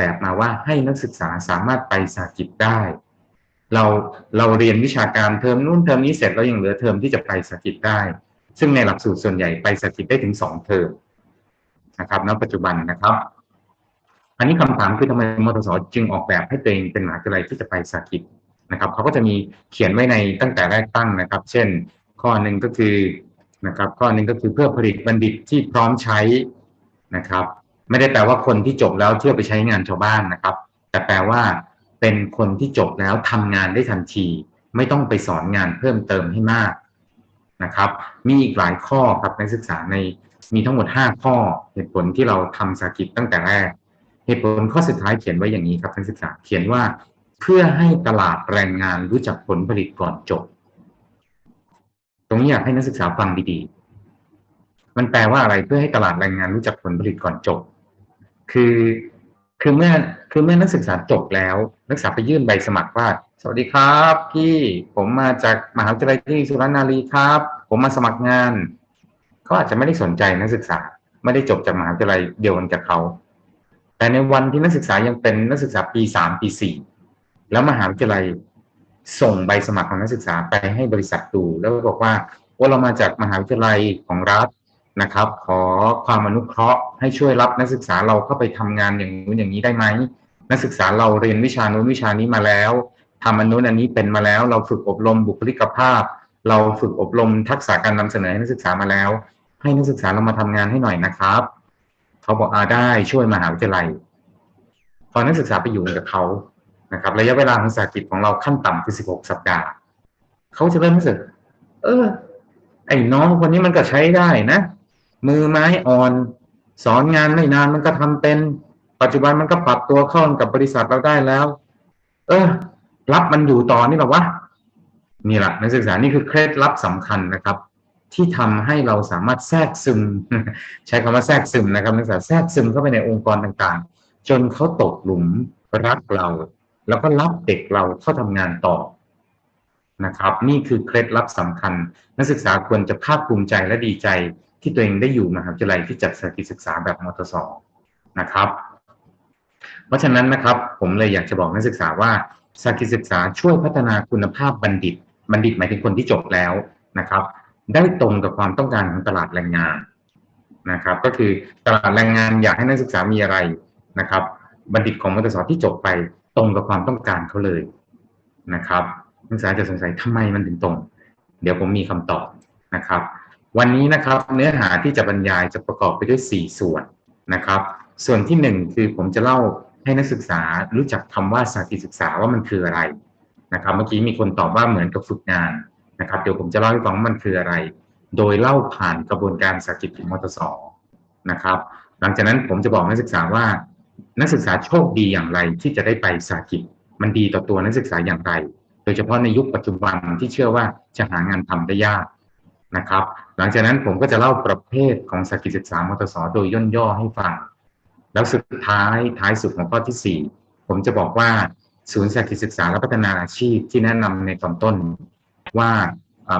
แบบมาว่าให้นักศึกษาสามารถไปสากิจได้ เราเราเรียนวิชาการเทอมนู้นเทอมนี้เสร็จแล้วยังเหลือเทอมที่จะไปสากิจได้ ซึ่งในหลักสูตรส่วนใหญ่ไปสากิจได้ถึงสองเทอมนะครับณปัจจุบันนะครับ อันนี้คำถามคือทำไมมทสจึงออกแบบให้ตัวเองเป็นมหาวิทยาลัยที่จะไปสากิจนะครับเขาก็จะมีเขียนไว้ในตั้งแต่แรกตั้งนะครับ เช่น ข้อหนึ่งก็คือนะครับ ข้อหนึ่งก็คือเพื่อผลิตบัณฑิตที่พร้อมใช้นะครับ ไม่ได้แปลว่าคนที่จบแล้วเที่ยวไปใช้งานชาวบ้านนะครับ แต่แปลว่าเป็นคนที่จบแล้วทำงานได้ทันที ไม่ต้องไปสอนงานเพิ่มเติมให้มากนะครับ มีอีกหลายข้อครับนักศึกษาในมีทั้งหมด 5 ข้อเหตุผลที่เราทำสากิจตั้งแต่แรก เหตุผลข้อสุดท้ายเขียนไว้อย่างนี้ครับนักศึกษาเขียนว่าเพื่อให้ตลาดแรงงานรู้จักผลผลิตก่อนจบ ตรงนี้อยากให้นักศึกษาฟังดีๆ มันแปลว่าอะไรเพื่อให้ตลาดแรงงานรู้จักผลผลิตก่อนจบ คือคือเมื่อคือเมื่อนักศึกษาจบแล้ว นักศึกษาไปยื่นใบสมัครว่า สวัสดีครับพี่ผมมาจากมหาวิทยาลัยที่สุรนารีครับ ผมมาสมัครงานเขาอาจจะไม่ได้สนใจนักศึกษา ไม่ได้จบจากมหาวิทยาลัยเดียวกันกับเขาแต่ในวันที่นักศึกษายังเป็นนักศึกษาปีสามปีสี่แล้วมหาวิทยาลัยส่งใบสมัครของนักศึกษาไปให้บริษัทดู แล้วบอกว่าว่าเรามาจากมหาวิทยาลัยของรัฐ นะครับ ขอความอนุเคราะห์ให้ช่วยรับนักศึกษาเราเข้าไปทำงานอย่างนู้นอย่างนี้ได้ไหมนักศึกษาเราเรียนวิชานู้นวิชานี้มาแล้วทำอันนู้นอันนี้เป็นมาแล้ว เราฝึกอบรมบุคลิกภาพ เราฝึกอบรมทักษะการนำเสนอให้นักศึกษามาแล้ว ให้นักศึกษาเรามาทำงานให้หน่อยนะครับเขาบอกอาได้ช่วยมหาวิทยาลัยพอนักศึกษาไปอยู่กับเขานะครับ ระยะเวลาของสากิจของเราขั้นต่ำคือ16สัปดาห์เขาจะเริ่มรู้สึก เออ ไอ้น้องคนนี้มันก็ใช้ได้นะ มือไม้อ่อน สอนงานไม่นานมันก็ทำเป็น ปัจจุบันมันก็ปรับตัวเข้ากับบริษัทเราได้แล้ว เออ รับมันอยู่ต่อนี่หรอวะนี่แหละนักศึกษานี่คือเคล็ดลับสำคัญนะครับ ที่ทำให้เราสามารถแทรกซึม ใช้คำว่าแทรกซึมนะครับนักศึกษาแทรกซึมเข้าไปในองค์กรต่างๆ จนเขาตกหลุมรักเรา แล้วก็รับเด็กเราเข้าทำงานต่อนะครับ นี่คือเคล็ดลับสำคัญ นักศึกษาควรจะภาคภูมิใจและดีใจ ที่ตัวเองได้อยู่มหาวิทยาลัยที่จัดสกิศึกษาแบบมทสนะครับ เพราะฉะนั้นนะครับผมเลยอยากจะบอกนักศึกษาว่าสกิศึกษาช่วยพัฒนาคุณภาพบัณฑิต บัณฑิตหมายถึงคนที่จบแล้วนะครับ ได้ตรงกับความต้องการของตลาดแรงงานนะครับ ก็คือตลาดแรงงานอยากให้นักศึกษามีอะไรนะครับ บัณฑิตของมทสที่จบไปตรงกับความต้องการเขาเลยนะครับนักศึกษาจะสงสัยทำไมมันถึงตรง เดี๋ยวผมมีคำตอบนะครับ วันนี้นะครับเนื้อหาที่จะบรรยายจะประกอบไปด้วย 4 ส่วนนะครับ ส่วนที่ 1 คือผมจะเล่าให้นักศึกษารู้จักคำว่าสาธิตศึกษาว่ามันคืออะไรนะครับ เมื่อกี้มีคนตอบว่าเหมือนกับฝึกงานนะครับ เดี๋ยวผมจะเล่าให้ฟังว่ามันคืออะไร โดยเล่าผ่านกระบวนการสาธิตของมทสนะครับ หลังจากนั้นผมจะบอกนักศึกษาว่า นักศึกษาโชคดีอย่างไรที่จะได้ไปสากิจมันดีต่อตัวนักศึกษาอย่างไร โดยเฉพาะในยุคปัจจุบันที่เชื่อว่าจะหางานทำได้ยากนะครับ หลังจากนั้นผมก็จะเล่าประเภทของสกิจศึกษามทศโดยย่นย่อให้ฟัง แล้วสุดท้ายท้ายสุดของข้อที่ 4 ผมจะบอกว่าศูนย์สกิจศึกษาและพัฒนาอาชีพที่แนะนำในตอนต้น ว่า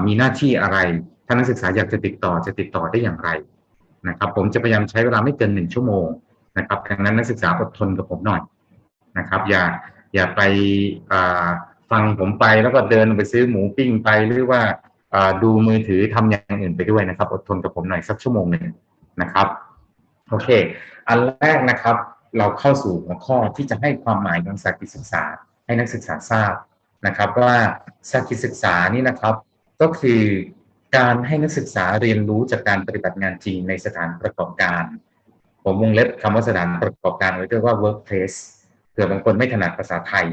มีหน้าที่อะไร ถ้านักศึกษาอยากจะติดต่อจะติดต่อได้อย่างไรนะครับ ผมจะพยายามใช้เวลาไม่เกินหนึ่งชั่วโมงนะครับดังนั้นนักศึกษาอดทนกับผมหน่อยนะครับ อย่าอย่าไปฟังผมไปแล้วก็เดินไปซื้อหมูปิ้งไปหรือว่า ดูมือถือทำอย่างอื่นไปด้วยนะครับ อดทนกับผมหน่อยสักชั่วโมงหนึ่งนะครับโอเค อันแรกนะครับ เราเข้าสู่หัวข้อที่จะให้ความหมายของสากิศึกษา ให้นักศึกษาทราบนะครับ ว่าสากิศึกษานี่นะครับ ก็คือการให้นักศึกษาเรียนรู้จากการปฏิบัติงานจริงในสถานประกอบการ ผมวงเล็บคำว่าสถานประกอบการไว้ด้วยว่า workplace เผื่อบางคนไม่ถนัดภาษาไทย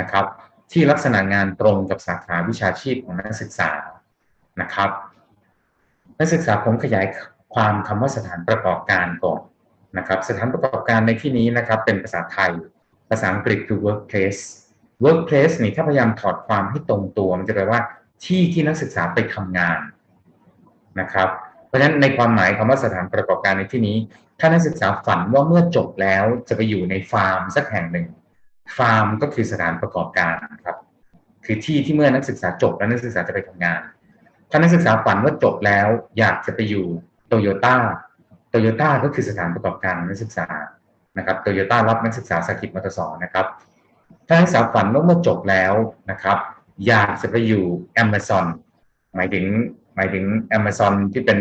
นะครับ ที่ลักษณะงานตรงกับสาขาวิชาชีพของนักศึกษา นะครับนักศึกษาผมขยายความคำว่าสถานประกอบการก่อนนะครับ สถานประกอบการในที่นี้นะครับเป็นภาษาไทย ภาษาอังกฤษคือ workplace workplace นี่ถ้าพยายามถอดความให้ตรงตัวมันจะแปลว่าที่ที่นักศึกษาไปทำงานนะครับ เพราะฉะนั้นในความหมายคำว่าสถานประกอบการในที่นี้ ถ้านักศึกษาฝันว่าเมื่อจบแล้วจะไปอยู่ในฟาร์มสักแห่งหนึ่ง ฟาร์มก็คือสถานประกอบการครับ คือที่ที่เมื่อนักศึกษาจบแล้วนักศึกษาจะไปทำงาน ถ้านักศึกษาฝันว่าจบแล้ว อยากจะไปอยู่โตโยต้าโตโยต้าก็คือสถานประกอบการนักศึกษานะครับโตโยต้ารับนักศึกษาสกิจมทสอนะครับ ถ้านักศึกษาฝันว่าเมื่อจบแล้วนะครับ อยากจะไปอยู่ Amazon หมายถึงหมายถึง Amazon ที่เป็น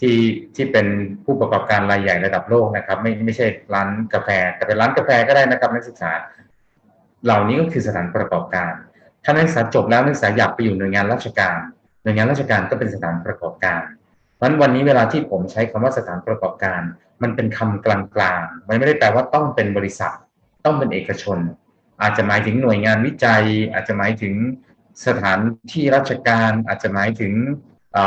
ที่ที่เป็นผู้ประกอบการรายใหญ่ระดับโลกนะครับ ไม่ไม่ใช่ร้านกาแฟ แต่เป็นร้านกาแฟก็ได้นะครับนักศึกษา เหล่านี้ก็คือสถานประกอบการ ถ้านักศึกษาจบแล้วนักศึกษาอยากไปอยู่หน่วยงานราชการ หน่วยงานราชการก็เป็นสถานประกอบการเพราะนั้นวันนี้เวลาที่ผมใช้คำว่าสถานประกอบการ มันเป็นคำกลางๆมันไม่ได้แปลว่าต้องเป็นบริษัท ต้องเป็นเอกชน อาจจะหมายถึงหน่วยงานวิจัย อาจจะหมายถึงสถานที่ราชการ อาจจะหมายถึง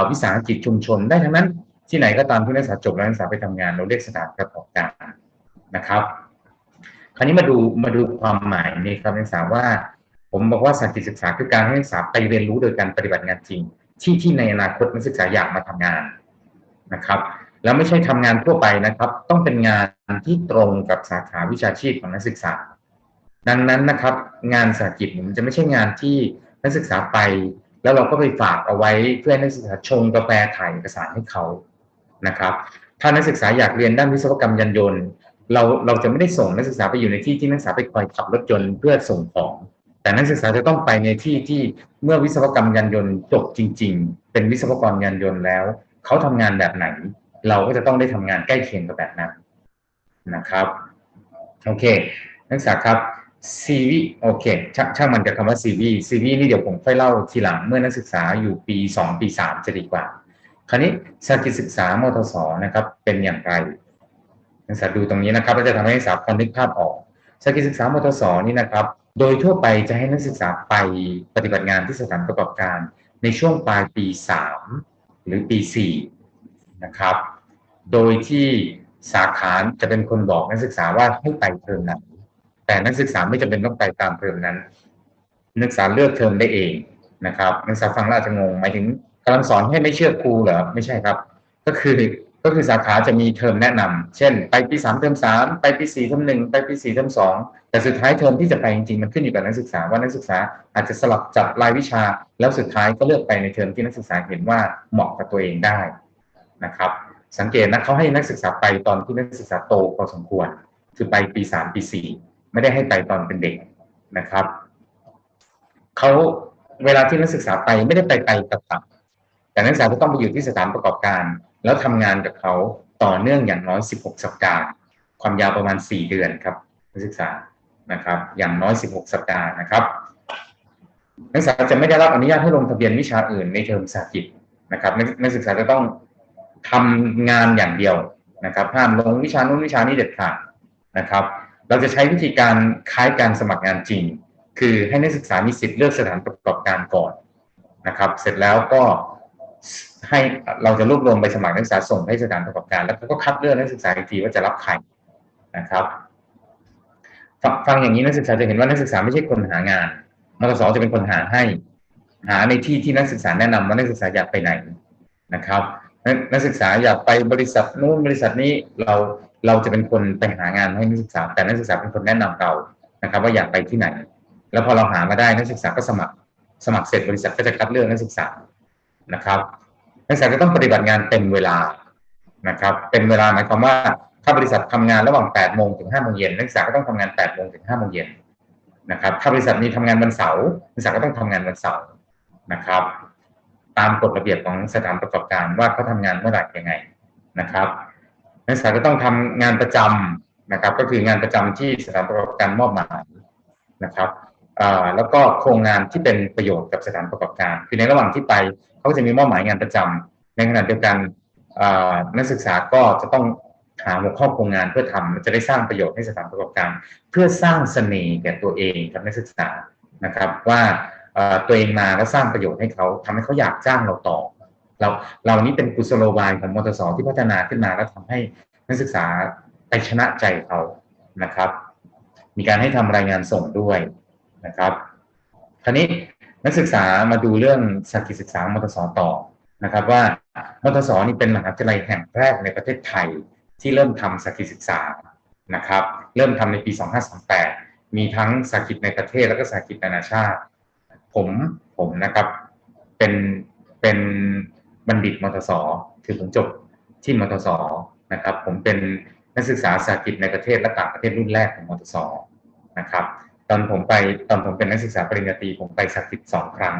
วิสาหกิจชุมชน ได้ทั้งนั้นที่ไหนก็ตามที่นักศึกษาจบแล้วนักศึกษาไปทำงาน เราเรียกสถานประกอบการนะครับ คราวนี้มาดูมาดูความหมายในคำนักศึกษาว่า ผมบอกว่าสากิจศึกษาคือการให้นักศึกษาไปเรียนรู้โดยการปฏิบัติงานจริง ที่ที่ในอนาคตนักศึกษาอยากมาทำงานนะครับ แล้วไม่ใช่ทำงานทั่วไปนะครับ ต้องเป็นงานที่ตรงกับสาขาวิชาชีพของนักศึกษา ดังนั้นนะครับ งานสากิจมันจะไม่ใช่งานที่นักศึกษาไป แล้วเราก็ไปฝากเอาไว้เพื่อให้นักศึกษาชงกาแฟถ่ายเอกสารให้เขานะครับ ถ้านักศึกษาอยากเรียนด้านวิศวกรรมยานยนต์ เราเราจะไม่ได้ส่งนักศึกษาไปอยู่ในที่ที่นักศึกษาไปคอยขับรถยนต์เพื่อส่งของ แต่นักศึกษาจะต้องไปในที่ที่เมื่อวิศวกรรมยานยนต์จบจริง ๆ เป็นวิศวกรยานยนต์แล้วเขาทำงานแบบไหน เราก็จะต้องได้ทำงานใกล้เคียงกับแบบนั้นนะครับโอเค นักศึกษาครับ CV โอเคชช่างมันกับคำว่า CV CV นี่เดี๋ยวผมค่อยเล่าทีหลังเมื่อนักศึกษาอยู่ปี 2 ปี 3 จะดีกว่า คราวนี้สากิจศึกษามทศนะครับเป็นอย่างไร นักศึกษาดูตรงนี้นะครับก็จะทำให้นักศึกษาพอนึกภาพออกสากิจศึกษามทศนี่นะครับ โดยทั่วไปจะให้นักศึกษาไปปฏิบัติงานที่สถานประกอบการ ในช่วงปลายปี 3 หรือปี4นะครับ โดยที่สาขาจะเป็นคนบอกนักศึกษาว่าให้ไปเทอมไหนแต่นักศึกษาไม่จำเป็นต้องไปตามเทอมนั้น นักศึกษาเลือกเทอมได้เองนะครับ นักศึกษาฟังแล้วอาจจะงงหมายถึงกำลังสอนให้ไม่เชื่อครูเหรอไม่ใช่ครับ ก็คือ ก็คือสาขาจะมีเทอมแนะนำเช่น ไปปีสามเทอมสามไปปีสี่เทอมหนึ่งไปปีสี่เทอมสองแต่สุดท้ายเทอมที่จะไปจริงๆมันขึ้นอยู่กับนักศึกษาว่านักศึกษาอาจจะสลับจัดรายวิชา แล้วสุดท้ายก็เลือกไปในเทอมที่นักศึกษาเห็นว่าเหมาะกับตัวเองได้นะครับ สังเกตนะเขาให้นักศึกษาไปตอนที่นักศึกษาโตพอสมควร คือไปปีสามปีสี่ไม่ได้ให้ไปตอนเป็นเด็กนะครับเขาเวลาที่นักศึกษาไปไม่ได้ไปไกลกับตับแต่นักศึกษาจะต้องไปอยู่ที่สถานประกอบการ แล้วทำงานกับเขาต่อเนื่องอย่างน้อย 16 สัปดาห์ ความยาวประมาณ 4 เดือนครับนักศึกษานะครับ อย่างน้อย 16 สัปดาห์นะครับนักศึกษาจะไม่ได้รับอนุญาตให้ลงทะเบียนวิชาอื่นในเทอมสากิจนะครับนักศึกษาจะต้องทำงานอย่างเดียวนะครับห้ามลงวิชานู้นวิชานี้เด็ดขาดนะครับ เราจะใช้วิธีการคล้ายการสมัครงานจริง คือให้นักศึกษามีสิทธิ์เลือกสถานประกอบการก่อนนะครับ เสร็จแล้วก็ ให้เราจะรวบรวมใบสมัครนักศึกษาส่งให้สถานประกอบการ แล้วก็คัดเลือกนักศึกษาอีกทีว่าจะรับใครนะครับฟังอย่างนี้นักศึกษาจะเห็นว่านักศึกษาไม่ใช่คนหางานมทสจะเป็นคนหาให้ หาในที่ที่นักศึกษาแนะนำว่านักศึกษาอยากไปไหนนะครับนักศึกษาอยากไปบริษัทนู้นบริษัทนี้เราเราจะเป็นคนไปหางานให้นักศึกษา แต่นักศึกษาเป็นคนแนะนำเรานะครับ ว่าอยากไปที่ไหน แล้วพอเราหามาได้นักศึกษาก็สมัคร สมัครเสร็จบริษัทก็จะคัดเลือกนักศึกษา นะครับนักศึกษาจะต้องปฏิบัติงานเต็มเวลานะครับ เป็นเวลาหมายความว่าถ้าบริษัททำงานระหว่าง8โมงถึง5โมงเย็นนักศึกษาก็ต้องทำงาน8โมงถึง5โมงเย็นนะครับถ้าบริษัทมีทำงานวันเสาร์นักศึกษาก็ต้องทำงานวันเสาร์นะครับ ตามกฎระเบียบของสถานประกอบการว่าเขาทางานเมื่อไหร่ยังไงนะครับ นักศึกษาก็ต้องทำงานประจำนะครับ ก็คืองานประจำที่สถานประกอบการมอบหมายนะครับ แล้วก็โครงงานที่เป็นประโยชน์กับสถานประกอบการ คือในระหว่างที่ไปเขาจะมีมอบหมายงานประจำในขณะเดียวกันนักศึกษาก็จะต้องหาหัวข้อโครงงานเพื่อทำจะได้สร้างประโยชน์ให้สถานประกอบการ เพื่อสร้างเสน่ห์แก่ตัวเองกับนักศึกษานะครับ ว่าตัวเองมาแล้วสร้างประโยชน์ให้เขาทำให้เขาอยากจ้างเราต่อ เราเรานี้เป็นกุศโลบายของมทสที่พัฒนาขึ้นมาแล้วทำให้นักศึกษาไปชนะใจเขานะครับ มีการให้ทำรายงานส่งด้วย นะครับ คราวนี้นักศึกษามาดูเรื่องสกิศึกษามทสต่อนะครับ ว่ามทสนี่เป็นมหาวิทยาลัยแห่งแรกในประเทศไทยที่เริ่มทำสกิศึกษานะครับ เริ่มทำในปี 2538 มีทั้งสกิจในประเทศแล้วก็สกิจนานาชาติ ผมผมนะครับเป็นเป็นบัณฑิตมทสคือผมจบที่มทสนะครับ ผมเป็นนักศึกษาสากิจในประเทศและต่างประเทศรุ่นแรกของมทสนะครับ ตอนผมไปตอนผมเป็นนักศึกษาปริญญาตรีผมไปสาหกิจสองครั้ง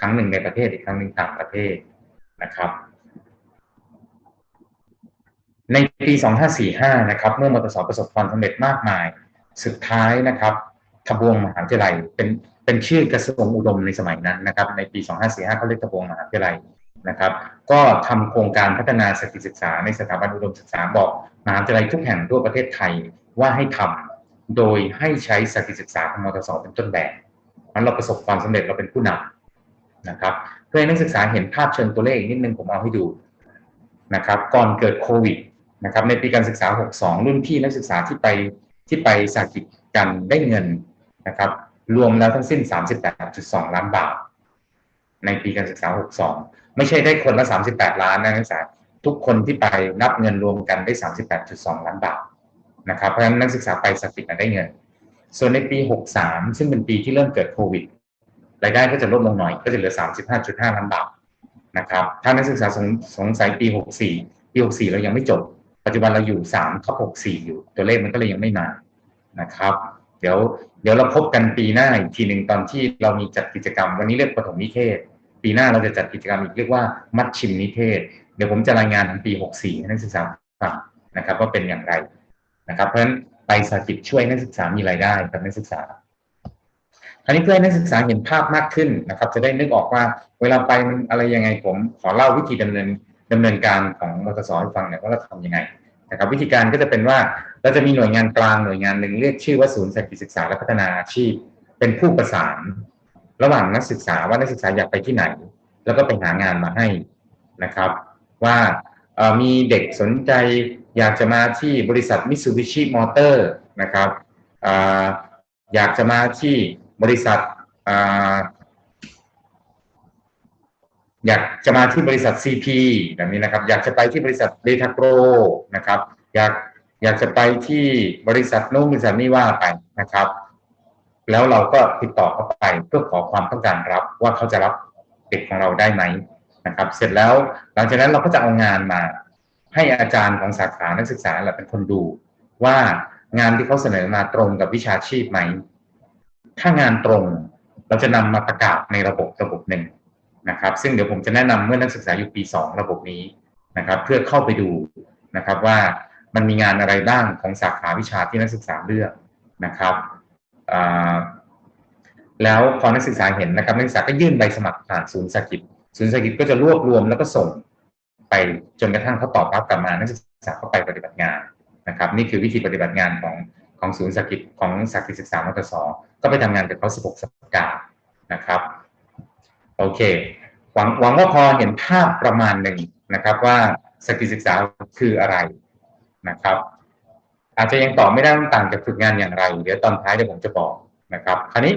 ครั้งหนึ่งในประเทศอีกครั้งหนึ่งต่างประเทศนะครับ ในปี 2545 นะครับ เมื่อมทสประสบความสำเร็จมากมาย สุดท้ายนะครับทบวงมหาวิทยาลัยเป็นเป็นชื่อกระทรวงอุดมในสมัยนั้นนะครับ ในปี 2545เขาเรียกทบวงมหาวิทยาลัยนะครับ ก็ทำโครงการพัฒนาสกิศึกษาในสถาบันอุดมศึกษาบอกมหาวิทยาลัยทุกแห่งทั่วประเทศไทยว่าให้ทำ โดยให้ใช้สกิลศึกษาของมทสเป็นต้นแบบนั้นเราประสบความสำเร็จเราเป็นผู้นำนะครับ เพื่อให้นักศึกษาเห็นภาพเชิงตัวเลขนิดนึงผมเอาให้ดูนะครับ ก่อนเกิดโควิดนะครับ ในปีการศึกษา 62 รุ่นพี่นักศึกษาที่ไปที่ไปสากิจกันได้เงินนะครับ รวมแล้วทั้งสิ้น 38.2 ล้านบาท ในปีการศึกษา 62 ไม่ใช่ได้คนละ 38 ล้านนะนักศึกษา ทุกคนที่ไปนับเงินรวมกันได้ 38.2 ล้านบาท นะครับ เพราะฉะนั้นนักศึกษาไปสากิจได้เงิน ส่วนในปี 63 ซึ่งเป็นปีที่เริ่มเกิดโควิดรายได้ก็จะลดลงหน่อยก็จะเหลือ 35.5 ล้านบาทนะครับ ถ้านักศึกษาสงสงสัยปี 64 ปี 64 เรายังไม่จบ ปัจจุบันเราอยู่3ท็อป64 อยู่ ตัวเลขมันก็เลยยังไม่มานะครับ เดี๋ยวเดี๋ยวเราพบกันปีหน้าอีกทีหนึ่งตอนที่เรามีจัดกิจกรรม วันนี้เรียกปฐมนิเทศ ปีหน้าเราจะจัดกิจกรรมอีกเรียกว่ามัดชิมนิเทศ เดี๋ยวผมจะรายงานทั้งปี 64 ให้นักศึกษาฟังนะครับว่าเป็นอย่างไร นะครับเพราะฉะนั้นไปสาธิตช่วยนักศึกษามีรายได้กับนักศึกษาคราวนี้เพื่อให้นักศึกษาเห็นภาพมากขึ้นนะครับ จะได้นึกออกว่า เวลาไปมันอะไรยังไงผม ขอเล่าวิธีดำเนินดำเนินการของมทสให้ฟังเนี่ยว่าเราทำยังไงนะครับวิธีการก็จะเป็นว่าเราจะมีหน่วยงานกลางหน่วยงานหนึ่งเรียกชื่อว่าศูนย์สากิจศึกษาและพัฒนาอาชีพ เป็นผู้ประสาน ระหว่างนักศึกษาว่านักศึกษาอยากไปที่ไหน แล้วก็ไปหางานมาให้นะครับ ว่ามีเด็กสนใจ อยากจะมาที่บริษัทมิตซูบิชิมอเตอร์นะครับอยากจะมาที่บริษัทอยากจะมาที่บริษัท CP แบบนี้นะครับ อยากจะไปที่บริษัทเดทาโกรนะครับ อยากอยากจะไปที่บริษัทนู้นบริษัทนี้ว่าไปนะครับ แล้วเราก็ติดต่อเข้าไปเพื่อขอความต้องการรับว่าเขาจะรับเด็กของเราได้ไหมนะครับ เสร็จแล้วหลังจากนั้นเราก็จะเอางานมา ให้อาจารย์ของสาขานักศึกษาแหละเป็นคนดูว่างานที่เขาเสนอมาตรงกับวิชาชีพไหม ถ้างานตรงเราจะนำมาประกาศในระบบระบบหนึ่งนะครับ ซึ่งเดี๋ยวผมจะแนะนำเมื่อนักศึกษาอยู่ปี 2 ระบบนี้นะครับ เพื่อเข้าไปดูนะครับว่ามันมีงานอะไรบ้างของสาขาวิชาที่นักศึกษาเลือกนะครับแล้วพอนักศึกษาเห็นนะครับนักศึกษาก็ยื่นใบสมัครผ่านศูนย์สกิจศูนย์สกิจก็จะรวบรวมแล้วก็ส่ง ไปจนกระทั่งเขาตอบรับกลับมานักศึกษาเข้าไปปฏิบัติงานนะครับ นี่คือวิธีปฏิบัติงานของของศูนย์สกิจของสกิจศึกษามตสก็ไปทำงานกับเขา 16 สัปดาห์นะครับโอเคหวังหวังว่าพอเห็นภาพประมาณหนึ่งนะครับว่าสกิจศึกษาคืออะไรนะครับ อาจจะยังตอบไม่ได้ต่างจากฝึกงานอย่างไร เดี๋ยวตอนท้ายเดี๋ยวผมจะบอกนะครับ คราวนี้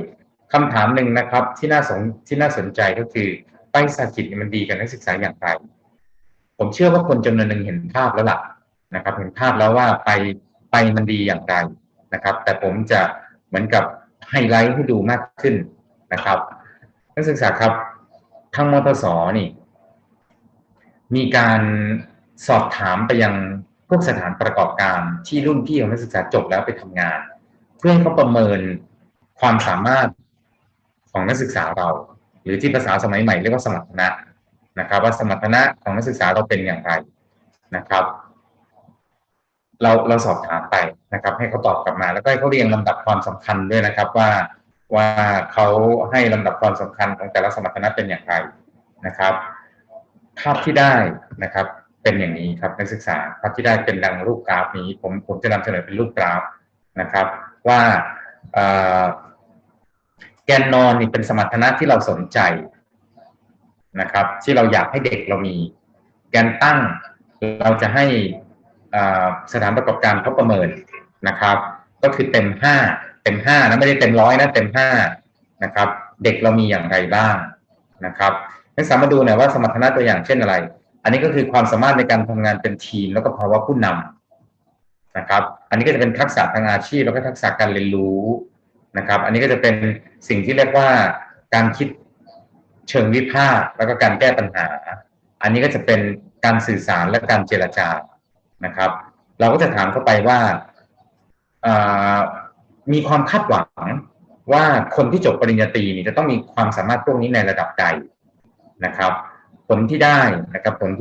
คำถามหนึ่งนะครับที่น่าสนที่น่าสนใจก็คือไปสากิจมันดีกับนักศึกษาอย่างไร ผมเชื่อว่าคนจำนวนหนึ่งเห็นภาพแล้วล่ะนะครับ เห็นภาพแล้วว่าไปไปมันดีอย่างไรนะครับ แต่ผมจะเหมือนกับไฮไลท์ให้ดูมากขึ้นนะครับนักศึกษาครับทางมทสนี่ มีการสอบถามไปยังพวกสถานประกอบการที่รุ่นพี่ของนักศึกษาจบแล้วไปทำงาน เพื่อให้เขาประเมินความสามารถของนักศึกษาเรา หรือที่ภาษาสมัยใหม่เรียกว่าสมรรถนะ นะครับ ว่าสมรรถนะของนักศึกษาเราเป็นอย่างไรนะครับ เราเราสอบถามไปนะครับ ให้เขาตอบกลับมา แล้วก็ให้เขาเรียงลำดับความสำคัญด้วยนะครับว่าว่าเขาให้ลำดับความสำคัญของแต่ละสมรรถนะเป็นอย่างไรนะครับ ภาพที่ได้นะครับ เป็นอย่างนี้ครับนักศึกษาภาพที่ได้เป็นดังรูปกราฟนี้ ผมผมจะนำเสนอเป็นรูปกราฟนะครับ ว่าแกนนอนนี่เป็นสมรรถนะที่เราสนใจ นะครับ ที่เราอยากให้เด็กเรามีแกนตั้งเราจะให้สถานประกอบการเขาประเมินนะครับ ก็คือเต็มห้าเต็มห้านะไม่ได้เต็มร้อยนะเต็มห้านะครับ เด็กเรามีอย่างไรบ้างนะครับนักศึกษามาดูหน่อยว่าสมรรถนะตัวอย่างเช่นอะไร อันนี้ก็คือความสามารถในการทำงานเป็นทีมแล้วก็ภาวะผู้นำนะครับ อันนี้ก็จะเป็นทักษะทางอาชีพ แล้วก็ทักษะการเรียนรู้นะครับ อันนี้ก็จะเป็นสิ่งที่เรียกว่าการคิด เชิงวิพากษ์แล้วก็การแก้ปัญหา อันนี้ก็จะเป็นการสื่อสารและการเจรจานะครับ เราก็จะถามเข้าไปว่าอ่ามีความคาดหวังว่าคนที่จบปริญญาตรีนี่จะต้องมีความสามารถพวกนี้ในระดับใดนะครับ ผลที่ได้นะครับผล